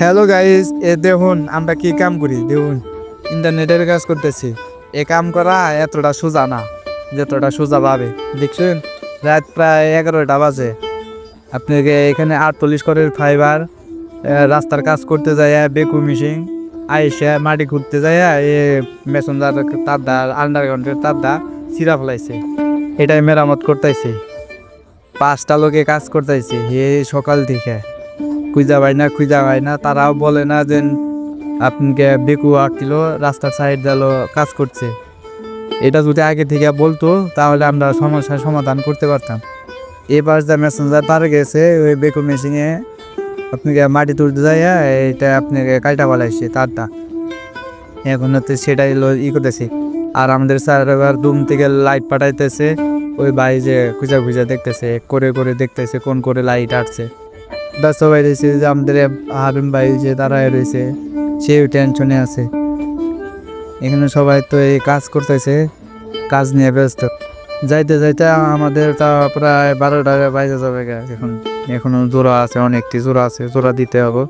Hello guys এ দেখুন, আমরা কি কাম করি? দেখুন ইন্টারনেটের কাজ করতেছি। এ কাম করা এতটা সোজা না, যতটা সোজা ভাবে। দেখছেন? রাত প্রায় এগারোটা বাজে। আপনাকে এখানে আটচল্লিশ করে ফাইবার রাস্তার কাজ করতে যায় বেকু মিশিং আইসে মাটি খুঁড়তে যায় এ মেসেঞ্জার তারদা আন্ডারগ্রাউন্ডের তারদা সিরা ফেলাইছে। এটাই মেরামত করতেছে। পাঁচটা লোকে কাজ করতেছে, এ সকাল থেকে। খুঁজা পাই না, খুঁজা পাই না। তারাও বলে না যে আপনাকে বেকু কিলো রাস্তার সাইড দিলো কাজ করছে। এটা যদি আগে থেকে বলতো, তাহলে আমরা সমস্যার সমাধান করতে পারতাম। এবার যা মেসেঞ্জার পারে গেছে, ওই বেকু মেশিনে আপনাকে মাটি তুলতে যায় এটা আপনাকে কাইটা বলাইছে তারটা। এখন হচ্ছে সেটাই ই করতেছি। আর আমাদের স্যার এবার রুম থেকে লাইট পাঠাইতেছে, ওই ভাই যে খুঁজা খুঁজা দেখতেছে করে করে দেখতেছে, কোন করে লাইট আসছে। ব্যস্ত ভাই রয়েছে, যে আমাদের হারুন ভাই যে দাঁড়ায় রয়েছে, সেও টেনশনে আছে। এখানে সবাই তো এই কাজ করতেছে, কাজ নিয়ে ব্যস্ত। যাইতে যাইতে আমাদের তা প্রায় বারোটা বাইরে যাবে এখন। এখনও জোড়া আছে, অনেকটি জোড়া আছে, জোড়া দিতে হবে।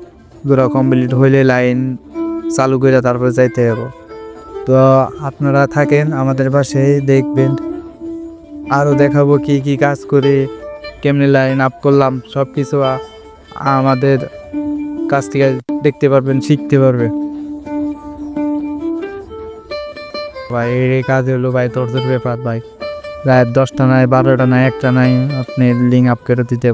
জোড়া কমপ্লিট হইলে লাইন চালু করে তারপরে যাইতে হবে। তো আপনারা থাকেন আমাদের পাশে, দেখবেন। আরও দেখাবো কি কি কাজ করে, কেমনি লাইন আপ করলাম সব কিছু আমাদের কাছ থেকে দেখতে পারবেন, শিখতে পারবে। ভাই এর কাজ হলো ভাই, তোর তোর ব্যাপার ভাই। রাত দশটা নাই, বারোটা নাই, একটা নাই আপনি লিঙ্ক আপ করে দিতে